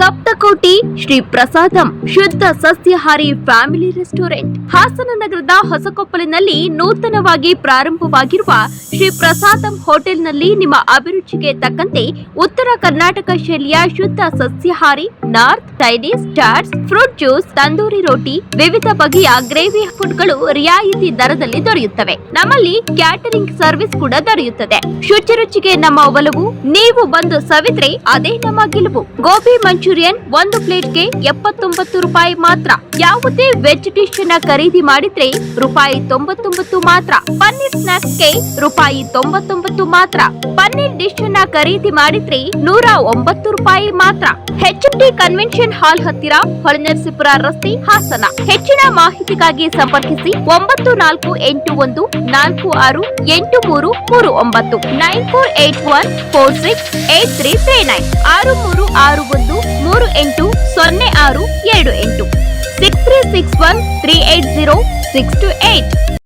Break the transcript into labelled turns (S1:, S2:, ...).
S1: ಸಪ್ತಕೋಟಿ ಶ್ರೀ ಪ್ರಸಾದಂ ಶುದ್ಧ ಸಸ್ಯಹಾರಿ family restaurant. Hassan ನಗರದ ಹೊಸಕೊಪ್ಪಲಿನಲ್ಲಿ ನೂತನವಾಗಿ ಪ್ರಾರಂಭವಾಗಿರುವ ಶ್ರೀ ಪ್ರಸಾದಂ ಹೋಟೆಲ್ನಲ್ಲಿ ನಿಮ್ಮ ಅಭಿರುಚಿಗೆ ತಕ್ಕಂತೆ ಉತ್ತರ ಕರ್ನಾಟಕ ಶೈಲಿಯ ಶುದ್ಧ ಸಸ್ಯಹಾರಿ north Chinese chats fruit juice, tandoori roti, ವಿವಿಧ ಬಗೆಯ ಗ್ರೇವಿ ಫುಡ್ಗಳು ರಿಯಾಯಿತಿ ದರದಲ್ಲಿ ದೊರೆಯುತ್ತವೆ. ನಮ್ಮಲ್ಲಿ ಕ್ಯಾಟರಿಂಗ್ ಸರ್ವಿಸ್ ಕೂಡ ದೊರೆಯುತ್ತದೆ. ಶುಚಿ ರುಚಿಗೆ ನಮ್ಮ ಒಲವು, ನೀವು ಬಂದು ಸವಿದ್ರೆ ಅದೇ ನಮ್ಮ ಗೆಲುವು. ಗೋಬಿ ಮಂಚೂರಿಯನ್ ಒಂದು ಪ್ಲೇಟ್ಗೆ ಎಪ್ಪತ್ತೊಂಬತ್ತು ರೂಪಾಯಿ ಮಾತ್ರ. ಯಾವುದೇ ವೆಜ್ ಡಿಶ್ನ ಖರೀದಿ ಮಾಡಿದ್ರೆ ರೂಪಾಯಿ ತೊಂಬತ್ತೊಂಬತ್ತು ಮಾತ್ರ. ಪನ್ನೀರ್ ಸ್ನಾಕ್ಸ್ಗೆ ರೂಪಾಯಿ ತೊಂಬತ್ತೊಂಬತ್ತು ಮಾತ್ರ. ಪನ್ನೀರ್ ಡಿಶ್ನ ಖರೀದಿ ಮಾಡಿದ್ರೆ ನೂರ ಒಂಬತ್ತು ರೂಪಾಯಿ ಮಾತ್ರ. ಡಿ ಕನ್ವೆನ್ಷನ್ ಹಾಲ್ ಹತ್ತಿರ ಹೊಳೆನರಸೀಪುರ ರಸ್ತೆ ಹಾಸನ. ಹೆಚ್ಚಿನ ಮಾಹಿತಿಗಾಗಿ ಸಂಪರ್ಕಿಸಿ ಒಂಬತ್ತು ನಾಲ್ಕು ಎಂಟು ಒಂದು ನಾಲ್ಕು ಆರು ಎಂಟು ಮೂರು ಮೂರು ಒಂಬತ್ತು. Nine four eight one four six eight three three nine. ಆರು ಮೂರು ಆರು ಒಂದು ಮೂರು ಎಂಟು ಸೊನ್ನೆ ಆರು ಎರಡು ಎಂಟು. Six three six one three eight zero six two eight.